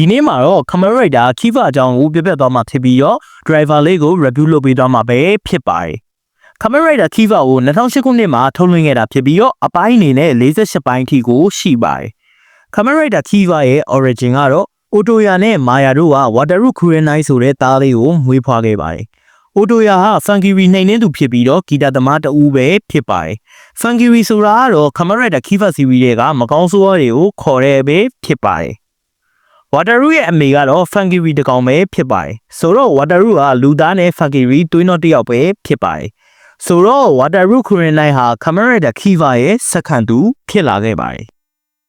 ဒီနေ့မှာတော့ Camera Rider Kiva အကြောင်းကိုပြပြသွားမှာဖြစ်ပြီးတော့ driver လေးကို review လုပ်ပေးသွားမှာပဲဖြစ်ပါတယ်။ Camera Rider Kiva ကို2008ခုနှစ်မှာထုတ်လွှင့်ခဲ့တာဖြစ်ပြီးတော့အပိုင်းအနေနဲ့48ပိုင်းအထိကိုရှိပါတယ်။ Camera Rider Kiva ရဲ့ origin ကတော့ Otoya နဲ့ Maya တို့က Wataru Kurenai ဆိုတဲ့သားလေးကိုမွေးဖွားခဲ့ပါတယ်။ Otoya ဟာ Funkiri နှိမ်နှင်းသူဖြစ်ပြီးတော့ဂီတာသမားတဦးပဲဖြစ်ပါတယ်။ Funkiri ဆိုတာကတော့ Camera Rider Kiva series တွေကမကောင်းဆိုးဝါးတွေကိုခေါ်တဲ့ပဲဖြစ်ပါတယ်။ Wataru ရဲ့အမေကတော့ Funkiri တကောင်ပဲဖြစ်ပါတယ်။ဆိုတော့ Wataru ကလူသားနဲ့ Funkiri သွေးတော်တစ်ယောက်ပဲဖြစ်ပါတယ်။ဆိုတော့ Wataru Kurenai ဟာ Kamen Rider Kiva ရဲ့စက္ကန့်သူဖြစ်လာခဲ့ပါတယ်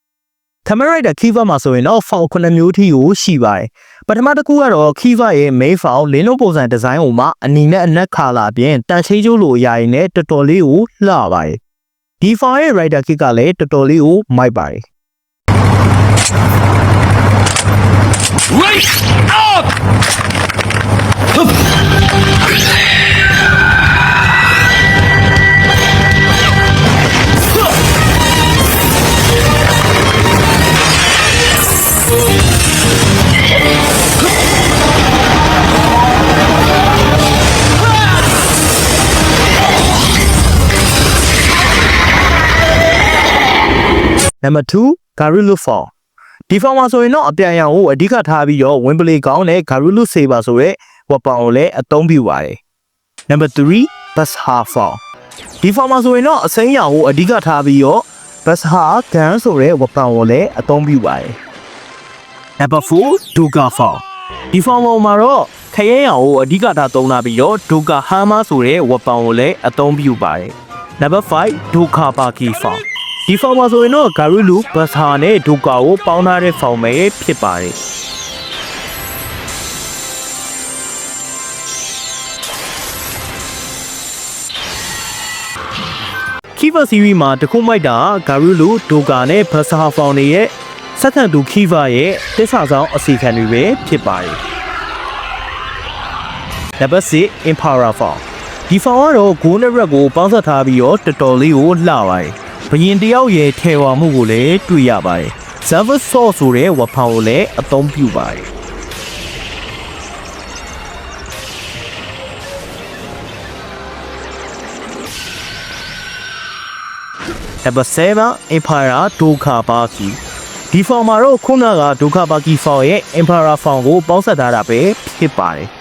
။ Kamen Rider Kiva မှာဆိုရင်တော့ file 9မျိုးထိကိုရှိပါတယ်။ပထမတစ်ခုကတော့ Kiva ရဲ့ main file လင်းလုံးပုံစံဒီဇိုင်းကိုမှအနီနဲ့အနက်ခါလာပြင်တန်ချိကျိုးလိုအရာတွေနဲ့တော်တော်လေးကိုလှပါတယ်။ဒီ file ရဲ့ rider kit ကလည်းတော်တော်လေးကိုမိုက်ပါတယ်။ Wake up! Number 2 Garulu Fall ဒီ form မှာဆိုရင်တော့အပြန်အရောင်ကိုအဓိကထားပြီးတော့ win play ကောင်းတဲ့ Garulu Saber ဆိုတဲ့ weapon ကိုလည်းအသုံးပြုပါတယ် Number 3 Basha Fall ဒီ form မှာဆိုရင်တော့အစိမ်းရောင်ကိုအဓိကထားပြီးတော့ Basha Gun ဆိုတဲ့ weapon ကိုလည်းအသုံးပြုပါတယ် Number 4 Doga Fall ဒီ form မှာတော့ခရဲရောင်ကိုအဓိကထားသုံးလာပြီးတော့ Doga Hammer ဆိုတဲ့ weapon ကိုလည်းအသုံးပြုပါတယ် Number 5 Doka Baki Fall ဒီ form မှာဆိုရင်တော့ Garulu Basha နဲ့ Doka ကိုပေါင်းထားတဲ့ form ပဲဖြစ်ပါတယ် Kiva series မှာတခုမိုက်တာ Garulu, Doga နဲ့ Basha form တွေရဲ့စက္ကန့်သူ Kiva ရဲ့တစ္ဆာဆောင်အစီခံတွေပဲဖြစ်ပါတယ် Number 6 Emperor form ဒီ form ကတော့ Go နဲ့ Red ကိုပေါင်းစပ်ထားပြီးတော့တော်တော်လေးကိုလှပါတယ် ဘရင်တယောက်ရဲ့ထဲဝါမှုကိုလည်းတွေ့ရပါတယ် Service Source ဆိုတဲ့ weapon ကိုလည်းအသုံးပြုပါတယ် Number 7 Empire Doka Baki ဒီ form မှာတော့ခုနက Doka Baki form ရဲ့ Emperor form ကိုပေါင်းစပ်ထားတာပဲဖြစ်ပါတယ်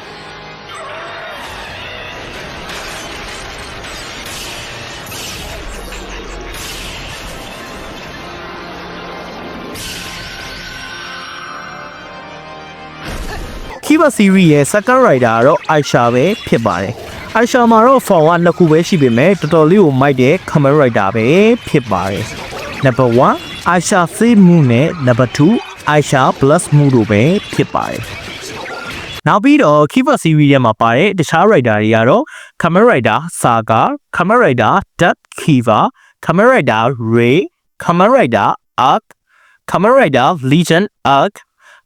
Kiba series ရဲ့ second rider ကတော့ Aisha ပဲဖြစ်ပါတယ်။ Aisha မှာတော့ form ကနှစ်ခုပဲရှိပေမဲ့တော်တော်လေးကိုမိုက်တဲ့ Kamen Rider ပဲဖြစ်ပါတယ်။ Number 1 Aisha Fade Moon နဲ့ Number 2 Aisha Plus Moon တို့ပဲဖြစ်ပါတယ်။နောက်ပြီးတော့ Kiba series ရဲ့မှာပါတဲ့တခြား rider တွေကတော့ Kamen Rider Saga, Kamen Rider Duck Kiva, Kamen Rider Ray, Kamen Rider Arc, Kamen Rider Legion Arc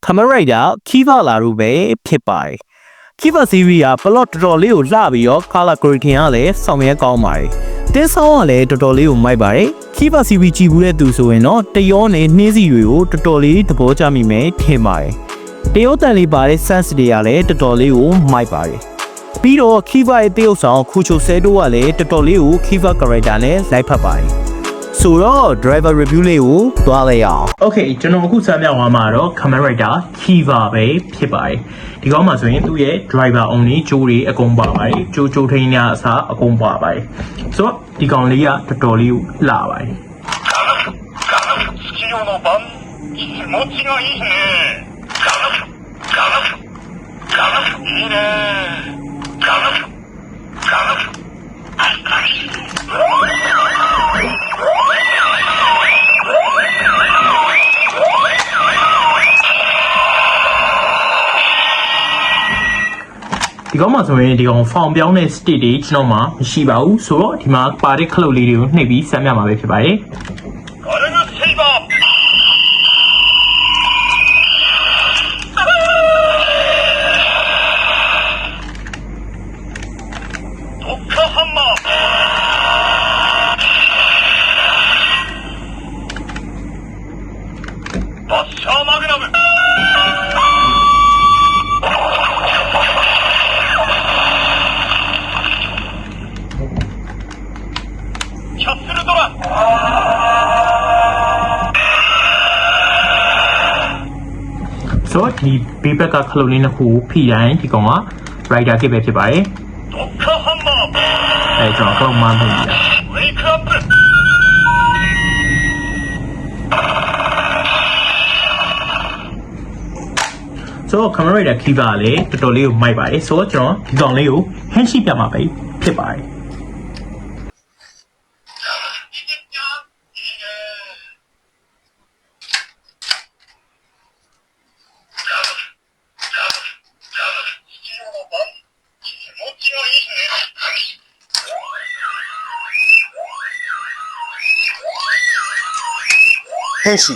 Kamen Rider Kiva လာတို့ပဲဖြစ်ပါတယ်။ Kiva series က plot တော်တော်လေးကိုလှပြီးတော့ color grading ကလည်းဆောင်ရွက်ကောင်းပါတယ်။တင်းဆောင်ကလည်းတော်တော်လေးကိုမိုက်ပါတယ်။ Kiva series ကြည့်ဘူးတဲ့သူဆိုရင်တော့တရောနဲ့နှင်းစီတွေကိုတော်တော်လေးသဘောကျမိမယ်ထင်ပါတယ်။တရောတန်လေးပါတဲ့ sense တွေကလည်းတော်တော်လေးကိုမိုက်ပါတယ်။ပြီးတော့ Kiva ရဲ့တရုပ်ဆောင်ခူချိုဆဲတိုးကလည်းတော်တော်လေးကို Kiva character နဲ့လိုက်ဖက်ပါတယ်။ ဆိုတော့ driver review လေးကိုသွားလိုက်အောင် Okay ကျွန်တော်အခုစမ်းမြောက်သွားမှာတော့ Kamen Rider Kiva ပဲဖြစ်ပါတယ်ဒီကောင်းမှာဆိုရင်သူ့ရဲ့ driver only ကြိုးတွေအကုန်ပါပါတယ်ကြိုးကြိုးထိန်းညာအစားအကုန်ပါပါတယ်ဆိုတော့ဒီကောင်လေးကတော်တော်လေးကိုလှပါတယ် 月夜の晩気持ちがいいねいいね ဒီကောင်မှာဆိုရင်ဒီကောင်ဖောင်ပြောင်းတဲ့ state တွေကျွန်တော်မှမရှိပါဘူးဆိုတော့ဒီမှာပါတဲ့ခလုတ်လေးတွေကိုနှိပ်ပြီးစမ်းပြမှာပဲဖြစ်ပါတယ် ဆိုတော့ဒီဘေးဘက်ကခလုတ်လေးနှစ်ခုဖိတိုင်းဒီကောင်က rider kit ပဲဖြစ်ပါတယ်အဲကျွန်တော်ခလုတ်မှန်းဖို့ပြဆိုတော့ camera ရဲ့ key ပါလေတော်တော်လေးကိုမိုက်ပါတယ်ဆိုတော့ကျွန်တော်ဒီကောင်လေးကို hand ရှိပြမှာပဲဖြစ်ပါတယ် ဟဲ့ရှိ